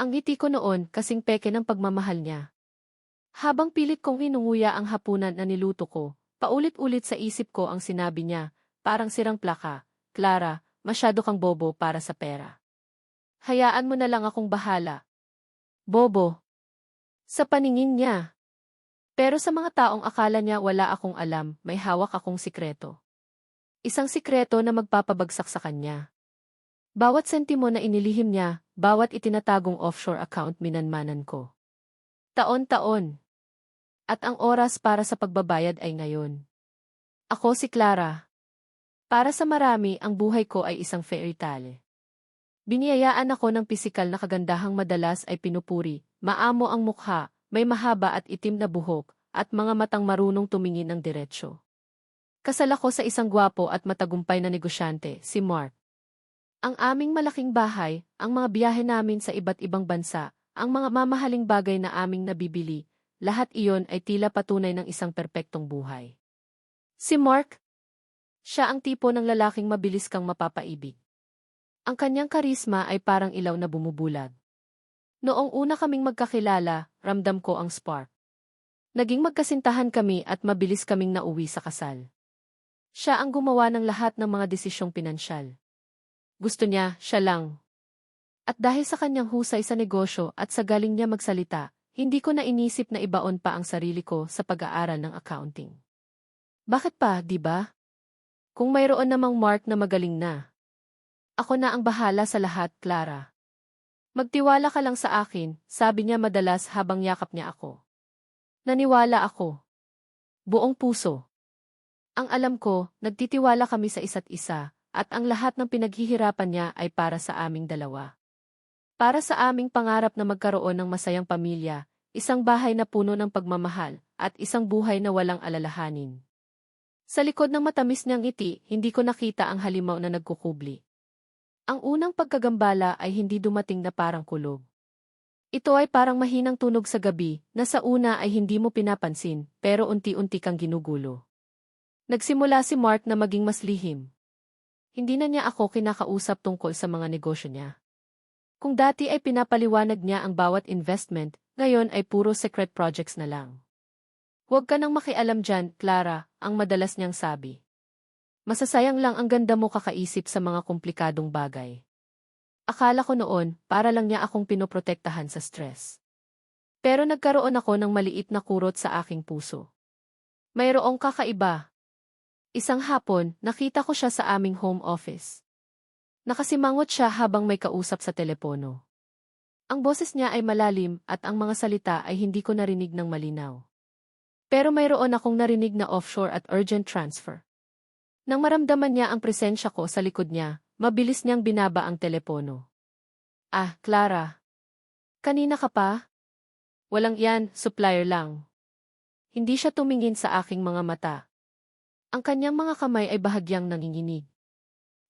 Ang ngiti ko noon kasing peke ng pagmamahal niya. Habang pilit kong hinunguya ang hapunan na niluto ko, paulit-ulit sa isip ko ang sinabi niya, parang sirang plaka, Clara, masyado kang bobo para sa pera. Hayaan mo na lang akong bahala. Bobo. Sa paningin niya. Pero sa mga taong akala niya wala akong alam, may hawak akong sikreto. Isang sikreto na magpapabagsak sa kanya. Bawat sentimo na inilihim niya, bawat itinatagong offshore account minanmanan ko. Taon-taon. At ang oras para sa pagbabayad ay ngayon. Ako si Clara. Para sa marami, ang buhay ko ay isang fairy tale. Biniyayaan ako ng pisikal na kagandahang madalas ay pinupuri, maamo ang mukha, may mahaba at itim na buhok, at mga matang marunong tumingin ng diretsyo. Kasal ako sa isang gwapo at matagumpay na negosyante, si Mark. Ang aming malaking bahay, ang mga biyahe namin sa iba't ibang bansa, ang mga mamahaling bagay na aming nabibili, lahat iyon ay tila patunay ng isang perpektong buhay. Si Mark, siya ang tipo ng lalaking mabilis kang mapapaibig. Ang kanyang karisma ay parang ilaw na bumubulag. Noong una kaming magkakilala, ramdam ko ang spark. Naging magkasintahan kami at mabilis kaming nauwi sa kasal. Siya ang gumawa ng lahat ng mga desisyong pinansyal. Gusto niya, siya lang. At dahil sa kanyang husay sa negosyo at sa galing niya magsalita, hindi ko na inisip na ibaon pa ang sarili ko sa pag-aaral ng accounting. Bakit pa, di ba? Kung mayroon namang Mark na magaling na. Ako na ang bahala sa lahat, Clara. Magtiwala ka lang sa akin, sabi niya madalas habang yakap niya ako. Naniwala ako. Buong puso. Ang alam ko, nagtitiwala kami sa isa't isa, at ang lahat ng pinaghihirapan niya ay para sa aming dalawa. Para sa aming pangarap na magkaroon ng masayang pamilya, isang bahay na puno ng pagmamahal, at isang buhay na walang alalahanin. Sa likod ng matamis niyang ngiti, hindi ko nakita ang halimaw na nagkukubli. Ang unang pagkagambala ay hindi dumating na parang kulog. Ito ay parang mahinang tunog sa gabi, na sa una ay hindi mo pinapansin, pero unti-unti kang ginugulo. Nagsimula si Mark na maging mas lihim. Hindi na niya ako kinakausap tungkol sa mga negosyo niya. Kung dati ay pinapaliwanag niya ang bawat investment, ngayon ay puro secret projects na lang. Huwag ka nang makialam dyan, Clara, ang madalas niyang sabi. Masasayang lang ang ganda mo kakaisip sa mga komplikadong bagay. Akala ko noon, para lang niya akong pinoprotektahan sa stress. Pero nagkaroon ako ng maliit na kurot sa aking puso. Mayroong kakaiba. Isang hapon, nakita ko siya sa aming home office. Nakasimangot siya habang may kausap sa telepono. Ang boses niya ay malalim at ang mga salita ay hindi ko narinig ng malinaw. Pero mayroon akong narinig na offshore at urgent transfer. Nang maramdaman niya ang presensya ko sa likod niya, mabilis niyang binaba ang telepono. Ah, Clara. Kanina ka pa? Walang yan, supplier lang. Hindi siya tumingin sa aking mga mata. Ang kanyang mga kamay ay bahagyang nanginginig.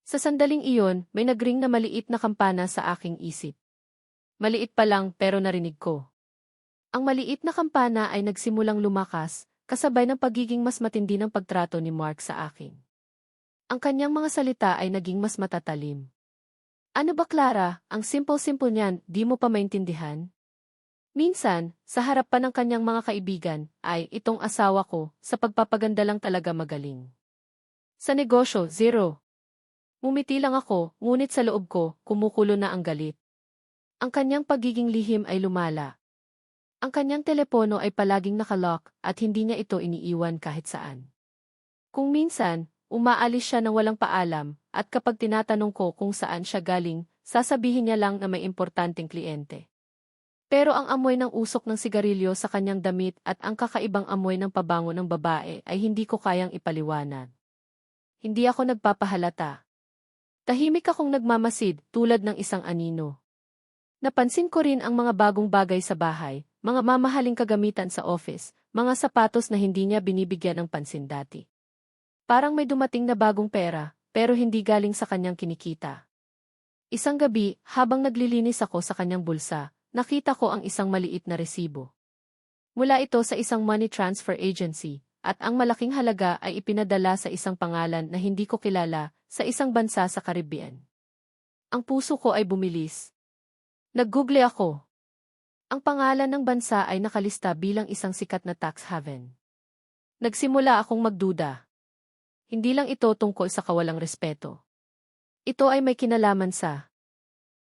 Sa sandaling iyon, may nagring na maliit na kampana sa aking isip. Maliit pa lang pero narinig ko. Ang maliit na kampana ay nagsimulang lumakas, kasabay ng pagiging mas matindi ng pagtrato ni Mark sa akin. Ang kanyang mga salita ay naging mas matatalim. Ano ba Clara, ang simple-simple niyan, di mo pa maintindihan? Minsan, sa harap pa ng kanyang mga kaibigan, ay itong asawa ko, sa pagpapaganda lang talaga magaling. Sa negosyo, zero. Mumiti lang ako, ngunit sa loob ko, kumukulo na ang galit. Ang kanyang pagiging lihim ay lumala. Ang kanyang telepono ay palaging nakalock at hindi niya ito iniiwan kahit saan. Kung minsan, umaalis siya ng walang paalam at kapag tinatanong ko kung saan siya galing, sasabihin niya lang na may importanteng kliyente. Pero ang amoy ng usok ng sigarilyo sa kanyang damit at ang kakaibang amoy ng pabango ng babae ay hindi ko kayang ipaliwanag. Hindi ako nagpapahalata. Tahimik akong nagmamasid tulad ng isang anino. Napansin ko rin ang mga bagong bagay sa bahay, mga mamahaling kagamitan sa office, mga sapatos na hindi niya binibigyan ng pansin dati. Parang may dumating na bagong pera, pero hindi galing sa kanyang kinikita. Isang gabi, habang naglilinis ako sa kanyang bulsa, nakita ko ang isang maliit na resibo. Mula ito sa isang money transfer agency, at ang malaking halaga ay ipinadala sa isang pangalan na hindi ko kilala sa isang bansa sa Caribbean. Ang puso ko ay bumilis. Nag-google ako. Ang pangalan ng bansa ay nakalista bilang isang sikat na tax haven. Nagsimula akong magduda. Hindi lang ito tungkol sa kawalang respeto. Ito ay may kinalaman sa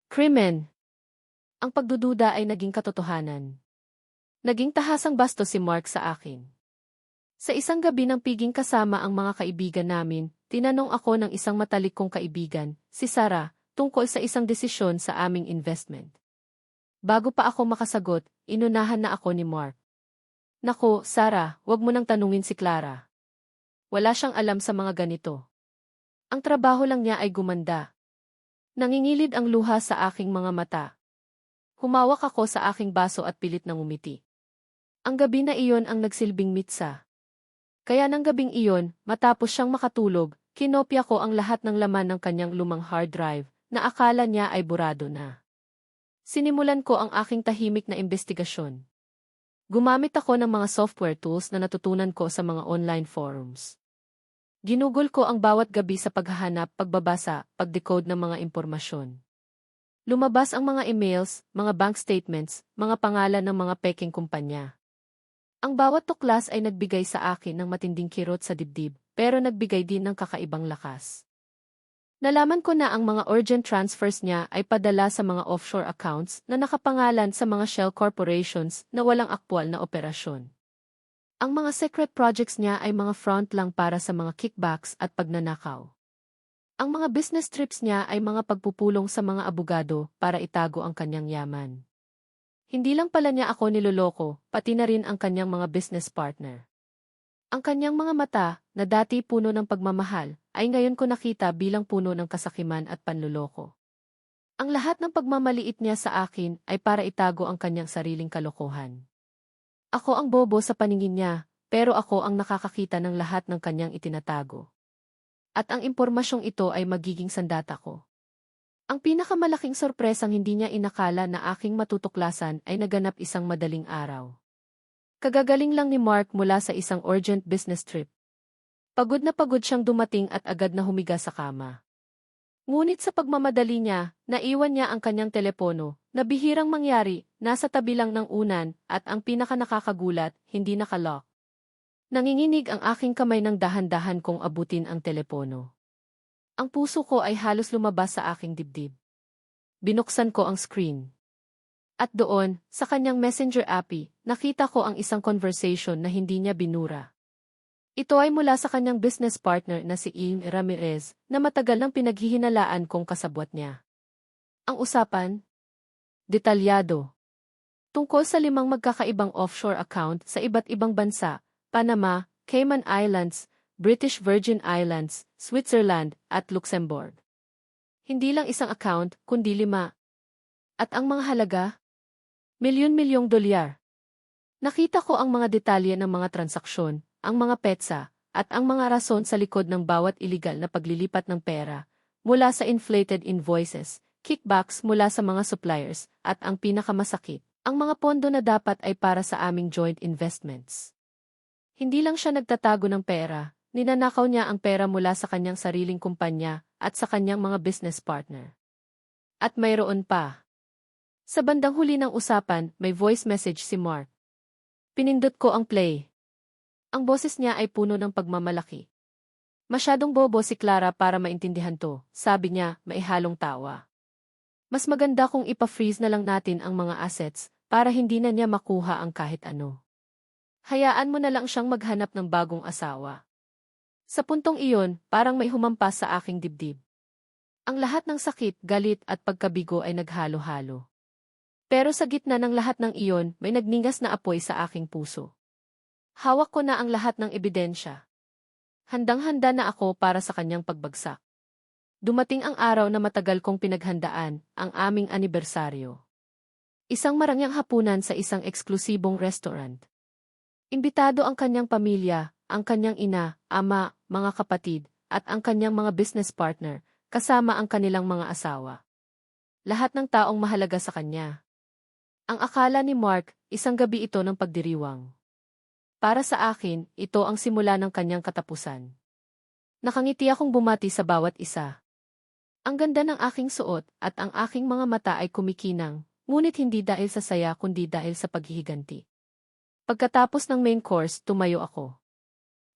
krimen. Ang pagdududa ay naging katotohanan. Naging tahasang basto si Mark sa akin. Sa isang gabi ng piging kasama ang mga kaibigan namin, tinanong ako ng isang matalik kong kaibigan, si Sarah, tungkol sa isang desisyon sa aming investment. Bago pa ako makasagot, inunahan na ako ni Mark. Nako, Sarah, wag mo nang tanungin si Clara. Wala siyang alam sa mga ganito. Ang trabaho lang niya ay gumanda. Nangingilid ang luha sa aking mga mata. Humawak ako sa aking baso at pilit nang umiti. Ang gabi na iyon ang nagsilbing mitsa. Kaya ng gabing iyon, matapos siyang makatulog, kinopya ko ang lahat ng laman ng kanyang lumang hard drive, na akala niya ay burado na. Sinimulan ko ang aking tahimik na investigasyon. Gumamit ako ng mga software tools na natutunan ko sa mga online forums. Ginugol ko ang bawat gabi sa paghahanap, pagbabasa, pagdecode ng mga impormasyon. Lumabas ang mga emails, mga bank statements, mga pangalan ng mga peking kumpanya. Ang bawat tuklas ay nagbigay sa akin ng matinding kirot sa dibdib, pero nagbigay din ng kakaibang lakas. Nalaman ko na ang mga urgent transfers niya ay padala sa mga offshore accounts na nakapangalan sa mga shell corporations na walang aktwal na operasyon. Ang mga secret projects niya ay mga front lang para sa mga kickbacks at pagnanakaw. Ang mga business trips niya ay mga pagpupulong sa mga abogado para itago ang kanyang yaman. Hindi lang pala niya ako niloloko, pati na rin ang kanyang mga business partner. Ang kanyang mga mata, na dati puno ng pagmamahal, ay ngayon ko nakita bilang puno ng kasakiman at panluloko. Ang lahat ng pagmamaliit niya sa akin ay para itago ang kanyang sariling kalokohan. Ako ang bobo sa paningin niya, pero ako ang nakakakita ng lahat ng kanyang itinatago. At ang impormasyong ito ay magiging sandata ko. Ang pinakamalaking sorpresang hindi niya inakala na aking matutuklasan ay naganap isang madaling araw. Kagagaling lang ni Mark mula sa isang urgent business trip. Pagod na pagod siyang dumating at agad na humiga sa kama. Ngunit sa pagmamadali niya, naiwan niya ang kanyang telepono, na bihirang mangyari, nasa tabi lang ng unan, at ang pinaka nakakagulat, hindi nakalock. Nanginginig ang aking kamay ng dahan-dahan kong abutin ang telepono. Ang puso ko ay halos lumabas sa aking dibdib. Binuksan ko ang screen. At doon, sa kanyang messenger appy, nakita ko ang isang conversation na hindi niya binura. Ito ay mula sa kanyang business partner na si Ian Ramirez na matagal nang pinaghihinalaan kong kasabwat niya. Ang usapan? Detalyado. Tungkol sa limang magkakaibang offshore account sa iba't ibang bansa, Panama, Cayman Islands, British Virgin Islands, Switzerland, at Luxembourg. Hindi lang isang account, kundi lima. At ang mga halaga? Milyon-milyong dolyar. Nakita ko ang mga detalye ng mga transaksyon, ang mga petsa, at ang mga rason sa likod ng bawat iligal na paglilipat ng pera, mula sa inflated invoices, kickbacks mula sa mga suppliers, at ang pinakamasakit, ang mga pondo na dapat ay para sa aming joint investments. Hindi lang siya nagtatago ng pera, ninanakaw niya ang pera mula sa kanyang sariling kumpanya at sa kanyang mga business partner. At mayroon pa. Sa bandang huli ng usapan, may voice message si Mark. Pinindot ko ang play. Ang boses niya ay puno ng pagmamalaki. Masyadong bobo si Clara para maintindihan to, sabi niya, maihalong tawa. Mas maganda kung ipa-freeze na lang natin ang mga assets para hindi na niya makuha ang kahit ano. Hayaan mo na lang siyang maghanap ng bagong asawa. Sa puntong iyon, parang may humampas sa aking dibdib. Ang lahat ng sakit, galit at pagkabigo ay naghalo-halo. Pero sa gitna ng lahat ng iyon, may nagningas na apoy sa aking puso. Hawak ko na ang lahat ng ebidensya. Handang-handa na ako para sa kanyang pagbagsak. Dumating ang araw na matagal kong pinaghandaan, ang aming anibersaryo. Isang marangyang hapunan sa isang eksklusibong restaurant. Imbitado ang kanyang pamilya, ang kanyang ina, ama, mga kapatid, at ang kanyang mga business partner, kasama ang kanilang mga asawa. Lahat ng taong mahalaga sa kanya. Ang akala ni Mark, isang gabi ito ng pagdiriwang. Para sa akin, ito ang simula ng kanyang katapusan. Nakangiti akong bumati sa bawat isa. Ang ganda ng aking suot at ang aking mga mata ay kumikinang, ngunit hindi dahil sa saya kundi dahil sa paghihiganti. Pagkatapos ng main course, tumayo ako.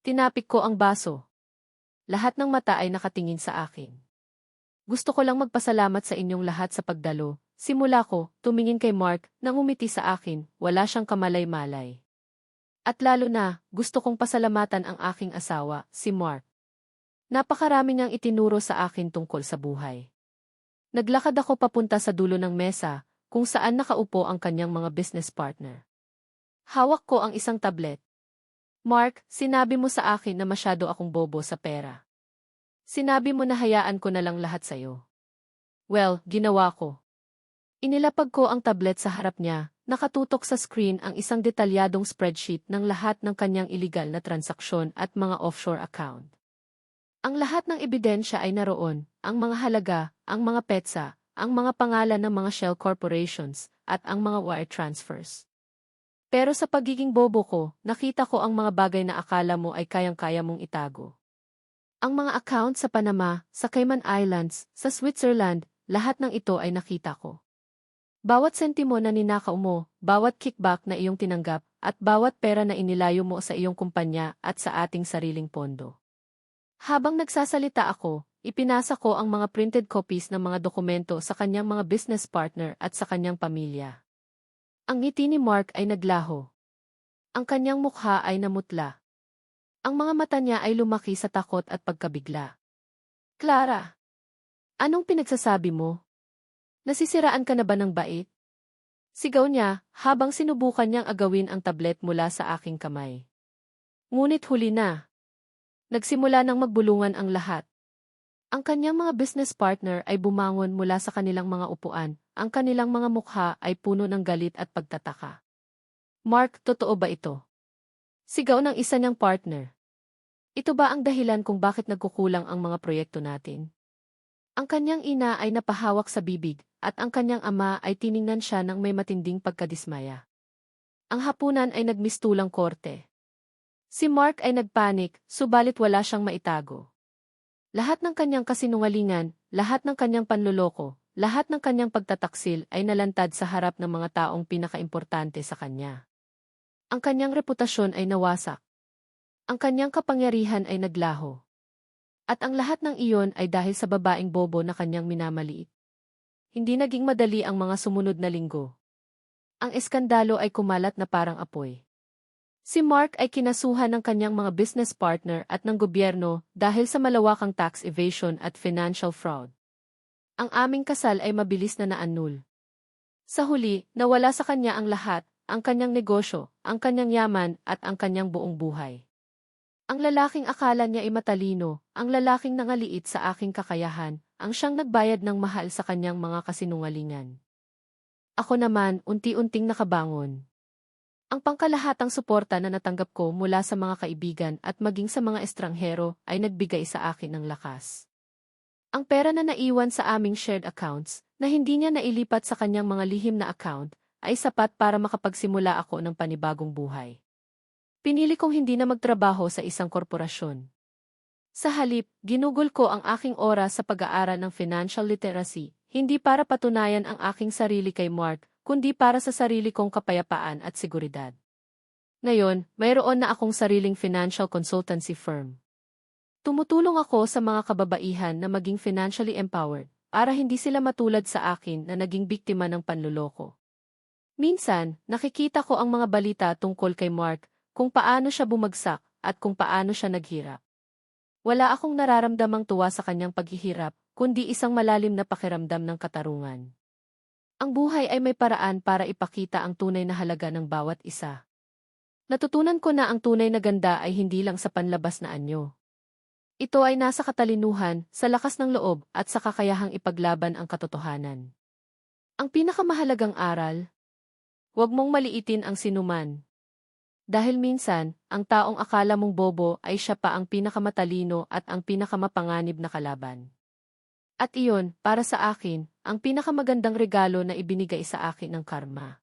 Tinapik ko ang baso. Lahat ng mata ay nakatingin sa akin. Gusto ko lang magpasalamat sa inyong lahat sa pagdalo. Simula ko, tumingin kay Mark, nang umiti sa akin, wala siyang kamalay-malay. At lalo na, gusto kong pasalamatan ang aking asawa, si Mark. Napakarami niyang itinuro sa akin tungkol sa buhay. Naglakad ako papunta sa dulo ng mesa, kung saan nakaupo ang kanyang mga business partner. Hawak ko ang isang tablet. Mark, sinabi mo sa akin na masyado akong bobo sa pera. Sinabi mo na hayaan ko na lang lahat sa'yo. Well, ginawa ko. Inilapag ko ang tablet sa harap niya, nakatutok sa screen ang isang detalyadong spreadsheet ng lahat ng kanyang iligal na transaksyon at mga offshore account. Ang lahat ng ebidensya ay naroon, ang mga halaga, ang mga petsa, ang mga pangalan ng mga shell corporations, at ang mga wire transfers. Pero sa pagiging bobo ko, nakita ko ang mga bagay na akala mo ay kayang-kaya mong itago. Ang mga account sa Panama, sa Cayman Islands, sa Switzerland, lahat ng ito ay nakita ko. Bawat sentimo na ninakaw mo, bawat kickback na iyong tinanggap, at bawat pera na inilayo mo sa iyong kumpanya at sa ating sariling pondo. Habang nagsasalita ako, ipinasa ko ang mga printed copies ng mga dokumento sa kanyang mga business partner at sa kanyang pamilya. Ang ngiti ni Mark ay naglaho. Ang kanyang mukha ay namutla. Ang mga mata niya ay lumaki sa takot at pagkabigla. Clara! Anong pinagsasabi mo? Nasisiraan ka na ba ng bait? Sigaw niya, habang sinubukan niyang agawin ang tablet mula sa aking kamay. Ngunit huli na. Nagsimula ng magbulungan ang lahat. Ang kanyang mga business partner ay bumangon mula sa kanilang mga upuan, ang kanilang mga mukha ay puno ng galit at pagtataka. Mark, totoo ba ito? Sigaw ng isa niyang partner. Ito ba ang dahilan kung bakit nagkukulang ang mga proyekto natin? Ang kanyang ina ay napahawak sa bibig, at ang kanyang ama ay tiningnan siya ng may matinding pagkadismaya. Ang hapunan ay nagmistulang korte. Si Mark ay nagpanik, subalit wala siyang maitago. Lahat ng kanyang kasinungalingan, lahat ng kanyang panloloko, lahat ng kanyang pagtataksil ay nalantad sa harap ng mga taong pinakaimportante sa kanya. Ang kanyang reputasyon ay nawasak. Ang kanyang kapangyarihan ay naglaho. At ang lahat ng iyon ay dahil sa babaeng bobo na kanyang minamaliit. Hindi naging madali ang mga sumunod na linggo. Ang eskandalo ay kumalat na parang apoy. Si Mark ay kinasuhan ng kanyang mga business partner at ng gobyerno dahil sa malawakang tax evasion at financial fraud. Ang aming kasal ay mabilis na naanul. Sa huli, nawala sa kanya ang lahat, ang kanyang negosyo, ang kanyang yaman at ang kanyang buong buhay. Ang lalaking akala niya ay matalino, ang lalaking nangaliit sa aking kakayahan, ang siyang nagbayad ng mahal sa kanyang mga kasinungalingan. Ako naman, unti-unting nakabangon. Ang pangkalahatang suporta na natanggap ko mula sa mga kaibigan at maging sa mga estranghero ay nagbigay sa akin ng lakas. Ang pera na naiwan sa aming shared accounts, na hindi niya nailipat sa kanyang mga lihim na account, ay sapat para makapagsimula ako ng panibagong buhay. Pinili kong hindi na magtrabaho sa isang korporasyon. Sa halip, ginugol ko ang aking oras sa pag-aaral ng financial literacy, hindi para patunayan ang aking sarili kay Mark, kundi para sa sarili kong kapayapaan at seguridad. Ngayon, mayroon na akong sariling financial consultancy firm. Tumutulong ako sa mga kababaihan na maging financially empowered para hindi sila matulad sa akin na naging biktima ng panluloko. Minsan, nakikita ko ang mga balita tungkol kay Mark, kung paano siya bumagsak at kung paano siya naghirap. Wala akong nararamdamang tuwa sa kanyang paghihirap, kundi isang malalim na pakiramdam ng katarungan. Ang buhay ay may paraan para ipakita ang tunay na halaga ng bawat isa. Natutunan ko na ang tunay na ganda ay hindi lang sa panlabas na anyo. Ito ay nasa katalinuhan, sa lakas ng loob, at sa kakayahang ipaglaban ang katotohanan. Ang pinakamahalagang aral, huwag mong maliitin ang sinuman. Dahil minsan, ang taong akala mong bobo ay siya pa ang pinakamatalino at ang pinakamapanganib na kalaban. At iyon, para sa akin, ang pinakamagandang regalo na ibinigay sa akin ng karma.